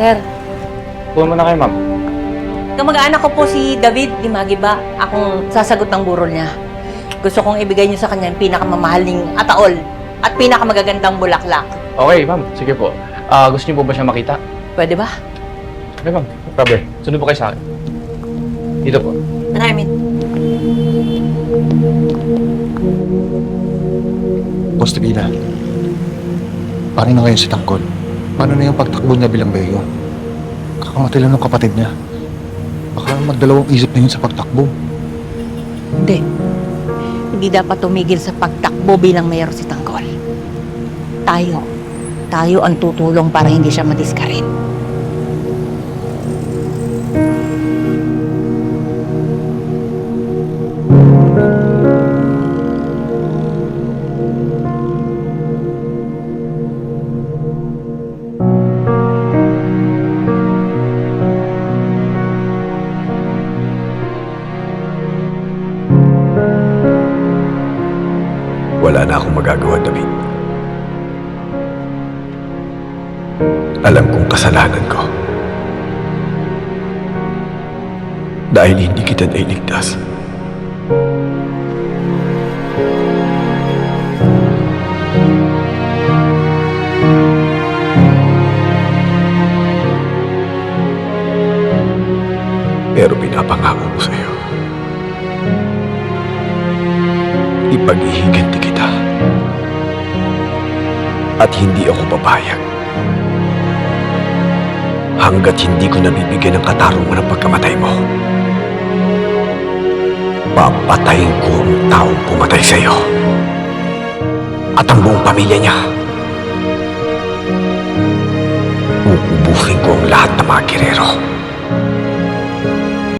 Sir, Tuwan mo na kayo, ma'am. kamag-anak ko po si David di Magiba. Akong sasagot ng burol niya. Gusto kong ibigay niyo sa kanya yung pinakamamahaling ataol at pinakamagagandang bulaklak. Okay, ma'am. Sige po. Ah, gusto niyo po ba siya makita? Pwede ba? Okay, ma'am. No problem. Sunod po kayo sa akin. Dito po. Maraming. Boss Tabila, paano na ngayon si Tangkol? Paano na yung pagtakbo niya bilang Beo? Kakamatay lang ng kapatid niya. Baka magdalawang isip na yun sa pagtakbo. Hindi. Hindi dapat tumigil sa pagtakbo bilang mayor si Tanggol. Tayo. Tayo ang tutulong para hindi siya madiskarin. Wala na akong magagawa, David. Alam kong kasalanan ko. Dahil hindi kita nailigtas. Pero pinapangako ko sa'yo. Ipag-ihiganti kita. At hindi ako papayag. Hanggat hindi ko nabibigyan ng katarungan ng pagkamatay mo. Papatayin ko ang taong pumatay sa'yo. At ang buong pamilya niya. Uubuhin ko ang lahat ng mga kirero.